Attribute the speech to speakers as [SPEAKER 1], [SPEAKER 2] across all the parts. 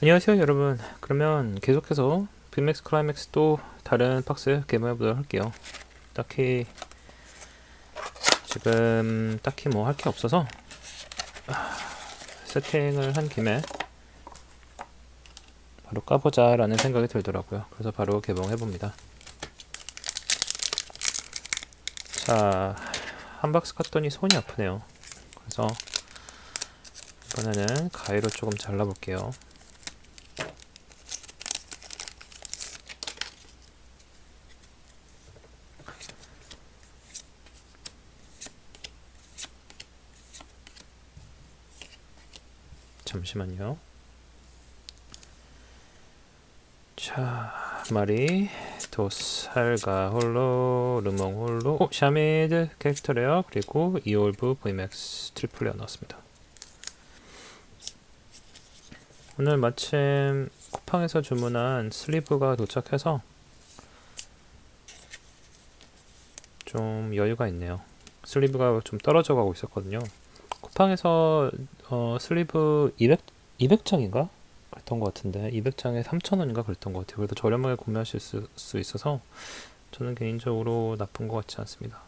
[SPEAKER 1] 안녕하세요 여러분. 그러면 계속해서 빅맥스 클라이맥스 또 다른 박스 개발해 보도록 할게요. 딱히 지금 딱히 뭐 할 게 없어서 아, 세팅을 한 김에 바로 까보자 라는 생각이 들더라고요. 그래서 바로 개봉해 봅니다. 자 한 박스 깠더니 손이 아프네요. 그래서 이번에는 가위로 조금 잘라 볼게요 잠시만요. 자, 마리, 도살가 홀로, 르몽 홀로, 오, 샤미드 캐릭터 레어, 그리고 이올브 VMAX 트리플 레어 나왔습니다. 오늘 마침 쿠팡에서 주문한 슬리브가 도착해서 좀 여유가 있네요. 슬리브가 좀 떨어져 가고 있었거든요. 쿠팡에서 어, 슬리브 200, 200장인가? 그랬던 것 같은데 200장에 3,000원인가 그랬던 것 같아요. 그래도 저렴하게 구매하실 수, 수 있어서 저는 개인적으로 나쁜 것 같지 않습니다.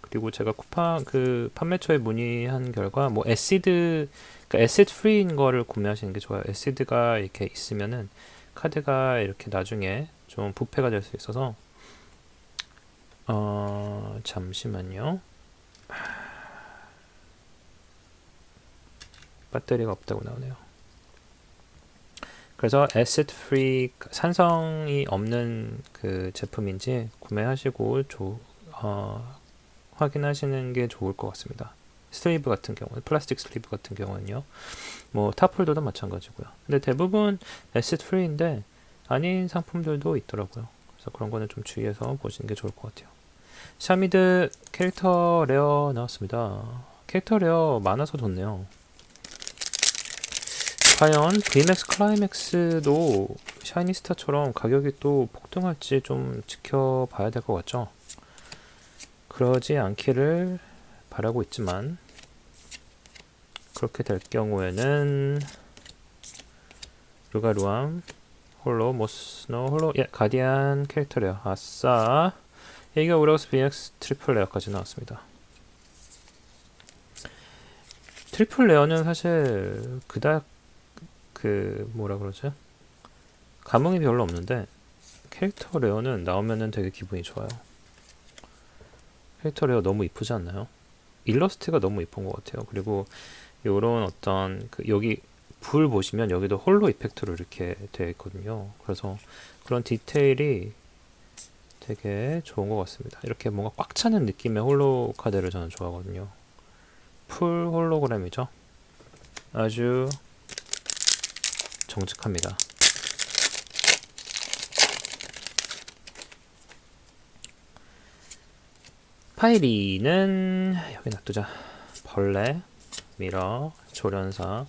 [SPEAKER 1] 그리고 제가 쿠팡 그 판매처에 문의한 결과 뭐 에시드 그러니까 에시드 프리인 거를 구매하시는 게 좋아요. 에시드가 이렇게 있으면은 카드가 이렇게 나중에 좀 부패가 될 수 있어서 어 잠시만요. 배터리가 없다고 나오네요. 그래서 에시드 프리 산성이 없는 그 제품인지 구매하시고 조, 어, 확인하시는 게 좋을 것 같습니다. 슬리브 같은 경우, 플라스틱 슬리브 같은 경우는요. 뭐 타폴더도 마찬가지고요. 근데 대부분 에시드 프리인데 아닌 상품들도 있더라고요. 그래서 그런 거는 좀 주의해서 보시는 게 좋을 것 같아요. 샤미드 캐릭터 레어 나왔습니다. 캐릭터 레어 많아서 좋네요. 과연 VMAX 클라이맥스도 샤이니스타처럼 가격이 또 폭등할지 좀 지켜봐야 될 것 같죠? 그러지 않기를 바라고 있지만 그렇게 될 경우에는 루가루암 홀로 모스노 홀로 예 가디안 캐릭터래요. 아싸. 얘가 우라우스 BX 트리플 레어까지 나왔습니다. 트리플 레어는 사실 그닥 그 뭐라 그러죠? 감흥이 별로 없는데 캐릭터 레어는 나오면은 되게 기분이 좋아요. 캐릭터 레어 너무 이쁘지 않나요? 일러스트가 너무 이쁜 것 같아요. 그리고 요런 어떤 그 여기 불 보시면 여기도 홀로 이펙트로 이렇게 되어 있거든요. 그래서 그런 디테일이 되게 좋은 것 같습니다. 이렇게 뭔가 꽉 차는 느낌의 홀로 카드를 저는 좋아하거든요. 풀 홀로그램이죠. 아주 정직합니다. 파이리는 여기 놔두자. 벌레, 미러, 조련사,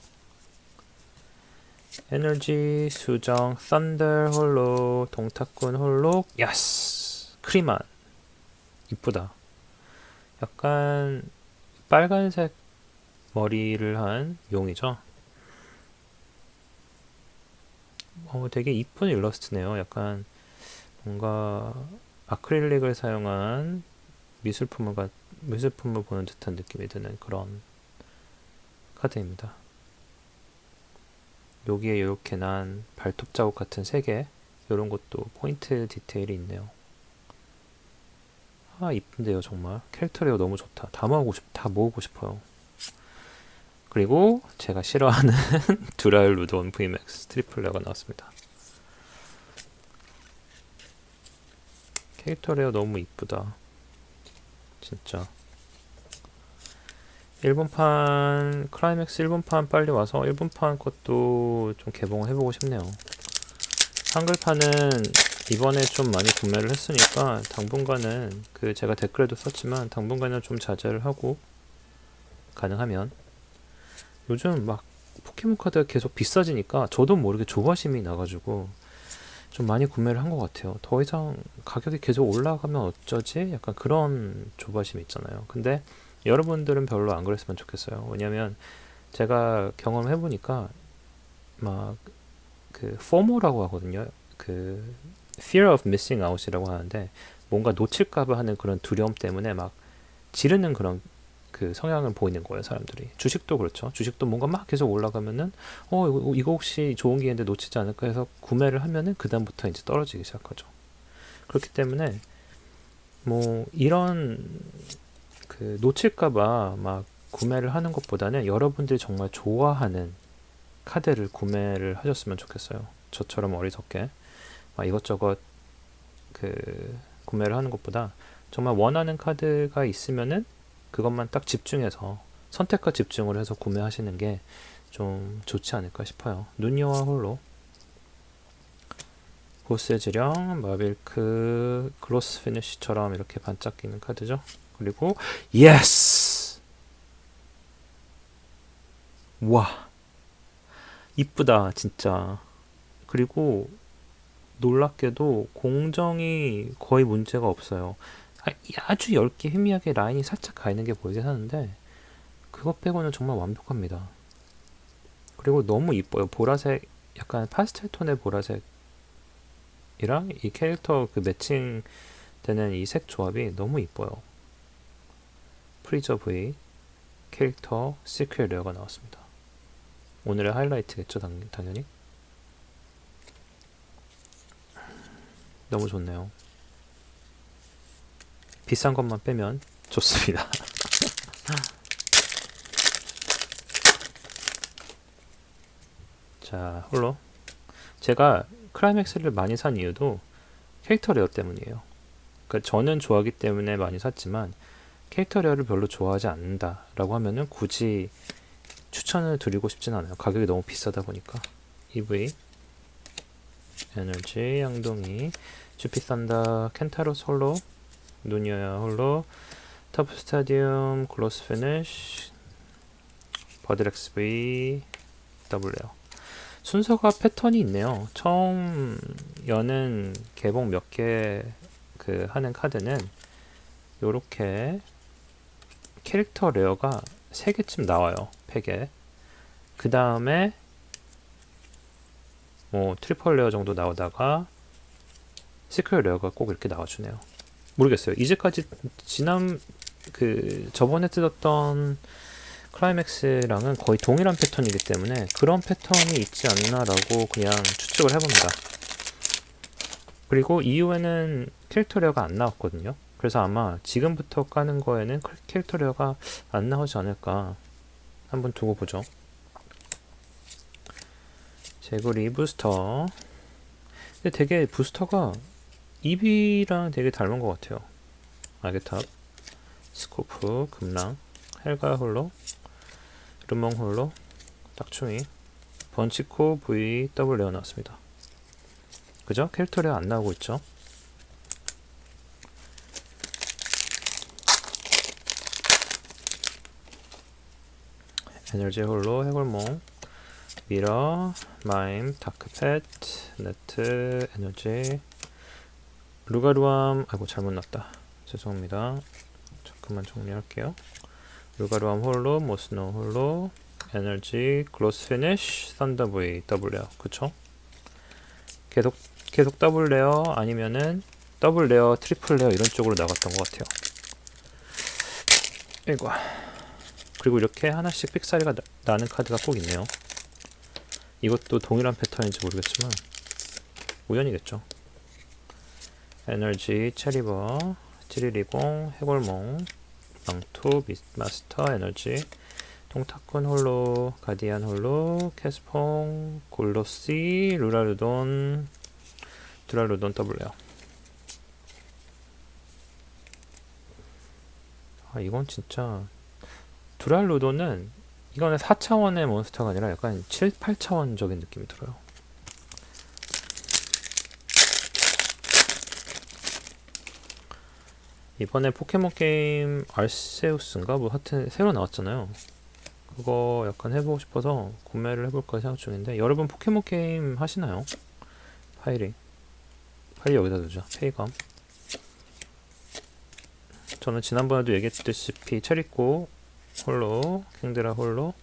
[SPEAKER 1] 에너지, 수정, 썬더 홀로, 동탁군 홀로, 야스! 크리만. 이쁘다. 약간 빨간색 머리를 한 용이죠. 어, 되게 이쁜 일러스트네요. 약간 뭔가 아크릴릭을 사용한 미술품을, 가, 미술품을 보는 듯한 느낌이 드는 그런 카드입니다. 여기에 이렇게 난 발톱 자국 같은 세 개, 이런 것도 포인트 디테일이 있네요. 아, 이쁜데요, 정말. 캐릭터 레어 너무 좋다. 다 모으고 싶, 다 모으고 싶어요. 그리고 제가 싫어하는 두라일 루돈 VMAX 트리플 레어가 나왔습니다. 캐릭터 레어 너무 이쁘다. 진짜. 일본판 클라이맥스 일본판 빨리 와서 일본판 것도 좀 개봉을 해보고 싶네요. 한글판은 이번에 좀 많이 구매를 했으니까 당분간은 그 제가 댓글에도 썼지만 당분간은 좀 자제를 하고 가능하면 요즘 막 포켓몬 카드가 계속 비싸지니까 저도 모르게 조바심이 나가지고 좀 많이 구매를 한 것 같아요. 더 이상 가격이 계속 올라가면 어쩌지? 약간 그런 조바심이 있잖아요. 근데 여러분들은 별로 안 그랬으면 좋겠어요. 왜냐면 제가 경험해 보니까 막그 FOMO라고 하거든요. 그 fear of missing out이라고 하는데 뭔가 놓칠까봐 하는 그런 두려움 때문에 막 지르는 그런 그 성향을 보이는 거예요, 사람들이. 주식도 그렇죠. 주식도 뭔가 막 계속 올라가면은 어 이거, 이거 혹시 좋은 기회인데 놓치지 않을까 해서 구매를 하면은 그 다음부터 이제 떨어지기 시작하죠. 그렇기 때문에 뭐 이런 그 놓칠까봐 막 구매를 하는 것보다는 여러분들이 정말 좋아하는 카드를 구매를 하셨으면 좋겠어요. 저처럼 어리석게 막 이것저것 그 구매를 하는 것보다 정말 원하는 카드가 있으면은 그것만 딱 집중해서 선택과 집중을 해서 구매하시는 게 좀 좋지 않을까 싶어요. 눈여와 홀로 보스의 지령, 마빌크, 글로스 피니쉬처럼 이렇게 반짝이는 카드죠. 그리고 예스! 와 이쁘다 진짜. 그리고 놀랍게도 공정이 거의 문제가 없어요. 아, 아주 얇게 희미하게 라인이 살짝 가 있는 게 보이긴 하는데 그것 빼고는 정말 완벽합니다. 그리고 너무 이뻐요. 보라색 약간 파스텔 톤의 보라색이랑 이 캐릭터 그 매칭 되는 이 색 조합이 너무 이뻐요. 프리저 V 캐릭터 시크릿 레어가 나왔습니다. 오늘의 하이라이트겠죠, 당, 당연히. 너무 좋네요. 비싼 것만 빼면 좋습니다. 자, 홀로. 제가 크라이맥스를 많이 산 이유도 캐릭터 레어 때문이에요. 그러니까 저는 좋아하기 때문에 많이 샀지만 캐릭터 레어를 별로 좋아하지 않는다라고 하면은 굳이 추천을 드리고 싶진 않아요. 가격이 너무 비싸다 보니까. EV, 에너지, 양동이, 주피산다, 켄타로스 홀로, 누니어야 홀로, 터프 스타디움, 글로스 피니쉬, 버드렉스 V, 더블레어. 순서가 패턴이 있네요. 처음 여는 개봉 몇 개 그 하는 카드는 요렇게 캐릭터 레어가 3개쯤 나와요. 팩에. 그 다음에 뭐 트리플 레어 정도 나오다가 시크릿 레어가 꼭 이렇게 나와주네요. 모르겠어요. 이제까지 지난 그 저번에 뜯었던 클라이맥스랑은 거의 동일한 패턴이기 때문에 그런 패턴이 있지 않나라고 그냥 추측을 해봅니다. 그리고 이후에는 캐릭터 레어가 안 나왔거든요. 그래서 아마 지금부터 까는 거에는 캐릭터 레어가 안 나오지 않을까 한번 두고 보죠. 제구 리 부스터. 근데 되게 부스터가 이비랑 되게 닮은 것 같아요. 아게탑, 스코프, 금랑, 헬가 홀로, 르몽 홀로, 딱충이, 번치코 V 더블 레어 나왔습니다. 그죠? 캐릭터 레어 안 나오고 있죠? 에너지 홀로, 해골몽, 미러, 마임, 다크펫, 네트, 에너지, 루가루암, 아이고 잘못 났다. 죄송합니다. 잠깐만 정리할게요. 루가루암 홀로, 모스노 홀로, 에너지, 글로스 피니쉬, V, 더블레어. 그쵸? 계속, 계속 더블 레어 아니면은 더블 레어, 트리플 레어 이런 쪽으로 나갔던 것 같아요. 이거. 그리고 이렇게 하나씩 삑사리가 나, 는 카드가 꼭 있네요. 이것도 동일한 패턴인지 모르겠지만 우연이겠죠. 에너지, 체리버, 찌리리봉, 해골몽, 망토, 마스터, 에너지, 동타콘 홀로, 가디안 홀로, 캐스퐁, 골로시, 루라루돈, 드라루돈 더블레어. 아 이건 진짜 두랄루돈은 이거는 4차원의 몬스터가 아니라 약간 7, 8차원적인 느낌이 들어요. 이번에 포켓몬 게임 알세우스인가 뭐 하여튼 새로 나왔잖아요. 그거 약간 해보고 싶어서 구매를 해볼까 생각 중인데 여러분 포켓몬 게임 하시나요? 파일이 파일 여기다 두자 페이감 저는 지난번에도 얘기했듯이 체리코 홀로 킹드라 홀로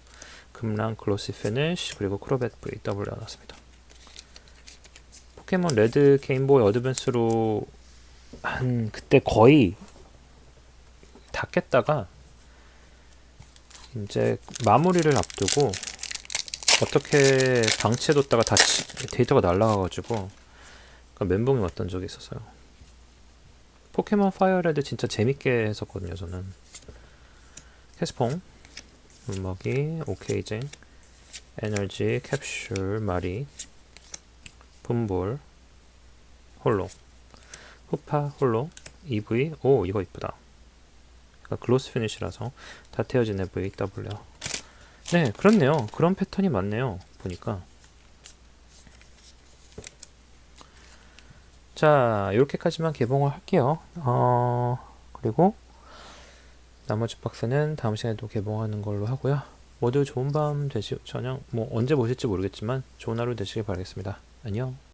[SPEAKER 1] 금랑 글로시 피니쉬 그리고 크로벳 VW 나왔습니다. 포켓몬 레드 게임보이 어드밴스로 한 그때 거의 다 깼다가 이제 마무리를 앞두고 어떻게 방치해뒀다가 다시 데이터가 날라가가지고 그 멘붕이 왔던 적이 있었어요. 포켓몬 파이어레드 진짜 재밌게 했었거든요, 저는. 캐스퐁, 물먹이, 오케이징, 에너지, 캡슐, 마리, 분볼, 홀로, 후파, 홀로, EV, 오, 이거 이쁘다. 그러니까 글로스 피니시라서 다 태워진 W. 네, 그렇네요. 그런 패턴이 많네요. 보니까. 자, 이렇게까지만 개봉을 할게요. 어, 그리고 나머지 박스는 다음 시간에 또 개봉하는 걸로 하고요. 모두 좋은 밤 되시, 저녁, 뭐 언제 보실지 모르겠지만 좋은 하루 되시길 바라겠습니다. 안녕.